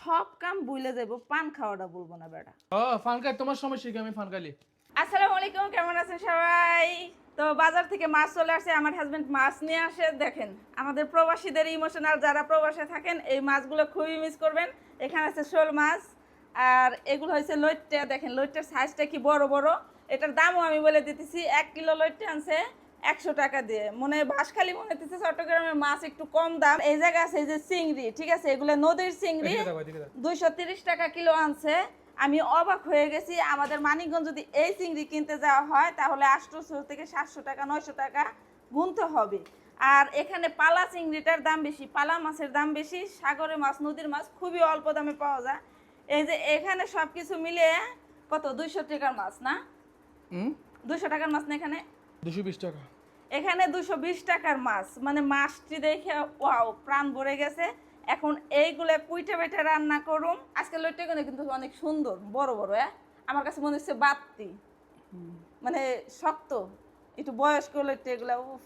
সব কাম বুইলে যাব পান খাওয়াটা বলব না বেটা। ও ফান খাই তোমার সমস্যা কি আমি ফান খাইলি। আসসালামু আলাইকুম কেমন আছেন সবাই? তো বাজার থেকে মাছ চলে আসে আমার হাজবেন্ড মাছ নিয়ে আসে দেখেন আমাদের প্রবাসীদের ইমোশনাল যারা প্রবাসে থাকেন এই মাছগুলো খুবই মিস করবেন। এখানে আছে শোল মাছ আর এগুলো হয়েছে লইট্টা দেখেন লইট্টার সাইজটা কি বড় বড় এটার দামও আমি বলে দিতেছি এক কিলো লইট্টা আনছে। একশো টাকা দিয়ে। মনে বাঁশখালী মনে হতেছে চট্টগ্রামের মাছ একটু কম দাম। এই জায়গায় আছে এই যে চিংড়ি ঠিক আছে? এগুলো নদীর চিংড়ি। দুইশো তিরিশ টাকা কিলো আনছে। আমি অবাক হয়ে গেছি আমাদের মানিকগঞ্জ যদি এই চিংড়ি কিনতে যাওয়া হয় তাহলে আটশোশো থেকে সাতশো টাকা নয়শো টাকা গুনতে হবে। আর এখানে পালা চিংড়িটার দাম বেশি পালা মাছের দাম বেশি সাগরের মাছ নদীর মাছ খুবই অল্প দামে পাওয়া যায়। এই যে এখানে সব কিছু মিলে কত? দুইশো টাকার মাছ না? দুইশো টাকার মাছ না এখানে? দুশো বিশ টাকা। এখানে দুশো বিশ টাকার মাছ। মানে মাছটি দেখে ওয়াও প্রাণ ভরে গেছে। এখন এইগুলো কুইটে বেটে রান্না করুন আজকে লইটেগুলো কিন্তু অনেক সুন্দর বড় বড় হ্যাঁ? আমার কাছে মনে হচ্ছে বাত্তি মানে শক্ত একটু বয়স্ক লইটে এগুলো উফ।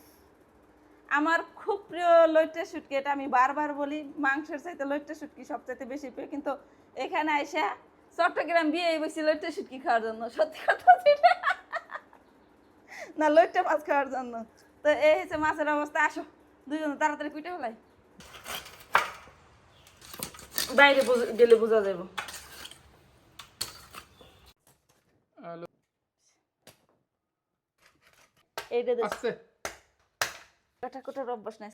আমার খুব প্রিয় লইটে শুটকি এটা আমি বারবার বলি মাংসের চাইতে লইটে শুটকি সবচাইতে বেশি প্রিয়। কিন্তু এখানে আইসা চট্টগ্রাম বিয়ে বসি লইটে শুটকি খাওয়ার জন্য। সত্যি কথা। না লইট্টা মাছ খাওয়ার জন্য। তো এই হচ্ছে মাছের অবস্থা আসো। দুজন তাড়াতাড়ি পিঠে ফেলাই। বাইরে গেলে বোঝা যাবে এইটা দেখ। আসছে। কাটা কোটার অভ্যাস নাই।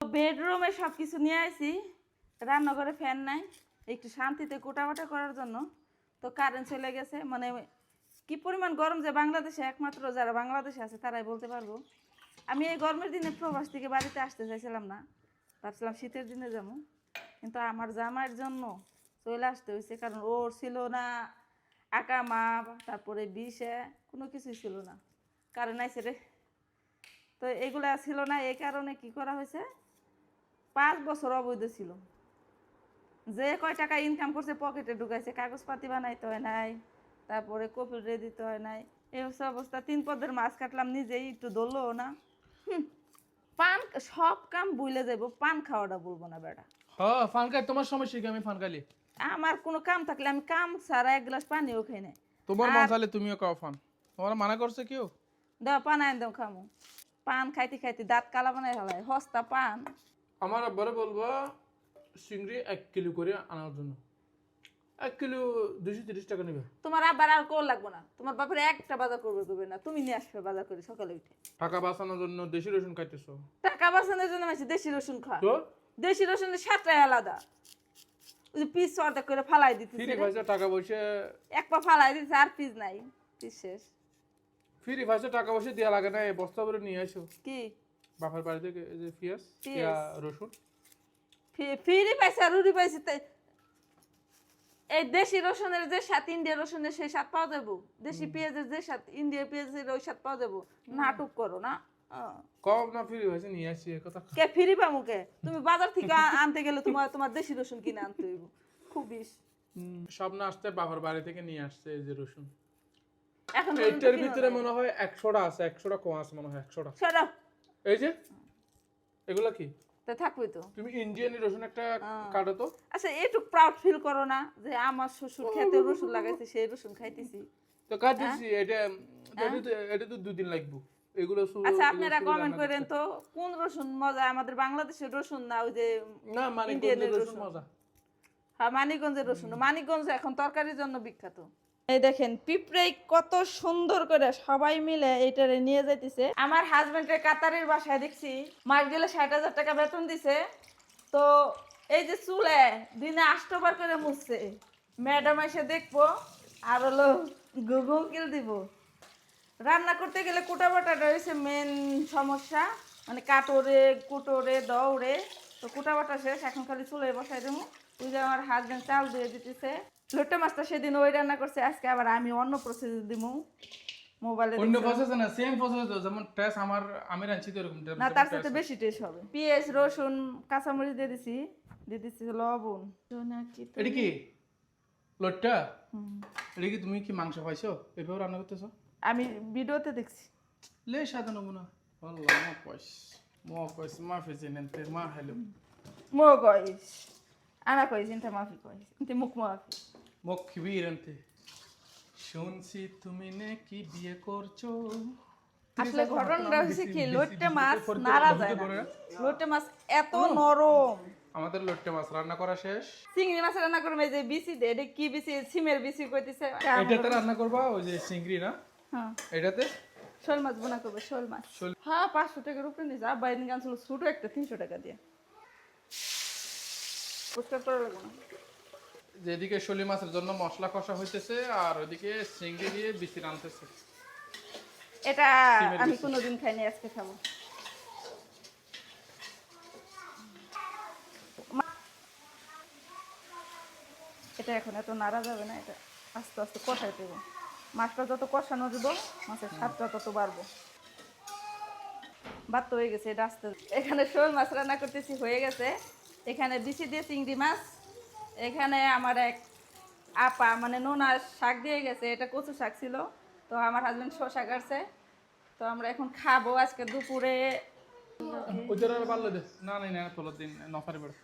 বেডরুমে সব কিছু নিয়ে আসি রান্নাঘরে ফ্যান নাই একটু শান্তিতে কোটাবাটা করার জন্য। তো কারেন্ট চলে গেছে মানে কি পরিমাণ গরম যে বাংলাদেশে একমাত্র যারা বাংলাদেশে আছে, তারাই বলতে পারব। আমি এই গরমের দিনে প্রবাস থেকে বাড়িতে আসতে চাইছিলাম না। ভাবছিলাম শীতের দিনে যাব। কিন্তু আমার জামাইয়ের জন্য চলে আসতে হয়েছে, কারণ ওর ছিল না। আকা মা তারপরে বিষে, কোনো কিছুই ছিল না। কারণ আইসে রে। তো এগুলা ছিল না, এই কারণে কি করা হয়েছে? পাঁচ বছর অবৈধ ছিল। যে কয় টাকা ইনকাম করছে পকেটে ঢুকাইছে, কাগজপাতি বানাইতে হয় নাই। তারপরে কপিল রে দিতে হয় নাই। এই হচ্ছে অবস্থা। তিন পদের মাছ কাটলাম নিজেই একটু ধরলো না। পান সব কাম ভুলে যাব পান খাওয়াটা বলব না বেটা হ্যাঁ ফান খাই তোমার সমস্যা কি আমি ফান খাইলি। আমার কোনো কাম থাকলে আমি কাম ছাড়া এক গ্লাস পানিও খাই না তোমার মন চাইলে তুমিও খাও ফান তোমার মানা করছে কেউ? দেওয়া পান আইন দাও খামো। পান খাইতে খাইতে দাঁত কালা বানাই হলাই হস্তা পান। আমার আব্বারে বলব চিংড়ি এক কিলো করে আনার জন্য। এক কিলো দুশো তিরিশ টাকা নেবে। তোমার আবার আর কোল লাগবো না। তোমার বাপের একটা বাজার করবে করবে না। তুমি নিয়ে আসবে বাজার করে সকালে উঠে। টাকা বাঁচানোর জন্য দেশি রসুন খাইতেছো? টাকা বাঁচানোর জন্য মাসে দেশি রসুন খা তো? দেশি রসুনের স্বাদটাই আলাদা। ওই যে পিস অর্ধেক করে ফালাই দিতেছে ফ্রি পয়সা টাকা পয়সা এক পা ফালাই দিতেছে আর পিস নাই। পিস শেষ। ফ্রি পয়সা টাকা পয়সা দেওয়া লাগে না এই বস্তা করে নিয়ে আসো কি? বাপের বাড়ি থেকে এই যে পিঁয়াজ। রসুন। ফিরি পাইছে রুটি পাইছে এই দেশি রসুনের যে স্বাদ ইন্ডিয়া রসুনের সেই স্বাদ পাওয়া যাব। দেশি পেঁয়াজের যে স্বাদ ইন্ডিয়া পেঁয়াজের ওই স্বাদ পাওয়া যাব। নাটক করো না। কম না ফ্রি পয়সা নিয়ে আসি কথা। কে ফিরি পাবো কে তুমি বাজার থেকে আনতে গেলে তোমার তোমার দেশি রসুন কিনে আনতে হইব। খুব বিষ হুম, সব না আসতে বাবার বাড়ি থেকে নিয়ে আসছে এই যে রসুন। এখন এইটার ভিতরে মনে হয় একশোটা আছে একশোটা কম আছে মনে হয় একশোটা। এই যে এগুলা কি? তা থাকবে তো। তুমি ইন্ডিয়ান রসুন একটা কাটো তো। আচ্ছা একটু প্রাউড ফিল করো না যে আমার শ্বশুর খেতে রসুন লাগাইছে সেই রসুন খাইতেছি। তো কাটছি এটা এটা তো দুদিন লাগবে। এগুলো আচ্ছা আপনারা কমেন্ট করেন তো কোন রসুন মজা? আমাদের বাংলাদেশের রসুন না ওই যে না মানে রসুন। মজা। হ্যাঁ মানিকগঞ্জের রসুন। মানিকগঞ্জ এখন তরকারির জন্য বিখ্যাত। এই দেখেন, পিঁপড়ে কত সুন্দর করে সবাই মিলে এইটারে নিয়ে যাইতেছে। আমার হাজবেন্ডের কাতারের বাসায় দেখছি, মাস গেলে ষাট হাজার টাকা বেতন দিছে। তো এই যে চুলে দিনে আষ্টবার করে মুছছে। ম্যাডাম এসে দেখব, আর হলো কিল দিব। রান্না করতে গেলে কুটা বাটাটা হচ্ছে মেন সমস্যা মানে কাটোরে, কুটোরে দৌড়ে তো কুটা বাটা শেষ এখন খালি চুলে বসাই দেবো। ওই যে আমার হাজবেন্ড চাল দিয়ে দিতেছে। লোট্টা মাছটা সেদিন ওই রান্না করছে আজকে আবার আমি অন্য প্রসেস দিব মোবাইলে অন্য প্রসেস না সেম প্রসেস যেমন টেস্ট আমার আমি রাঁধছি তো এরকম না তার সাথে বেশি টেস্ট হবে। পেঁয়াজ রসুন কাঁচামরিচ দিয়ে দিছি দিয়ে দিছি লবণ। এটা কি? লটটা? এটা কি তুমি কি মাংস পাইছো এভাবে রান্না করতেছো? আমি ভিডিওতে দেখছি। লে সাদা নমুনা। আল্লাহ মা পয়স মা পয়স মা ফেজেন মা হ্যালো মগজ আনা কই চিন্তা মাফি কই চিন্তা মুখ মাফি মুখ খিবির আনতে শুনছি তুমি নাকি বিয়ে করছ? আসলে ঘটনাটা হয়েছে কি? লোটে মাছ নাড়া যায় না। লোটে মাছ এত নরম। আমাদের লোট্টে মাছ রান্না করা শেষ। চিংড়ি মাছ রান্না করবে যে বিসি দে এটা কি বিসি? সিমের বিসি কইতেছে। এটাতে রান্না করবা? ওই যে চিংড়ি না? হ্যাঁ। এটাতে? শোল মাছ বোনা করবে শোল মাছ। হ্যাঁ পাঁচশো টাকার উপরে নিয়েছে আর বাইরে গান ছিল ছোটো একটা তিনশো টাকা দিয়ে। পরিষ্কার করা লাগবে না। যেদিকে শলি মাছের জন্য মশলা কষা হইতেছে আর ওইদিকে চিংড়ি দিয়ে বিচি রানতেছে এটা আমি কোনোদিন খাইনি আজকে খাব। এটা এখন এত নাড়া যাবে না এটা আস্তে আস্তে কষাই দেব মাছটা যত কষানো দিব, মাছের স্বাদটা তত বাড়বো। তো হয়ে গেছে এটা আস্তে। এখানে শোল মাছ রান্না করতেছি, হয়ে গেছে। এখানে বিচি দিয়ে চিংড়ি মাছ। এখানে আমার এক আপা মানে নোনা শাক দিয়ে গেছে, এটা কচু শাক ছিল। তো আমার হাজবেন্ড শশা কাটছে তো আমরা এখন খাব আজকে দুপুরে। না না না তোলার দিন, নফারি বেড়ে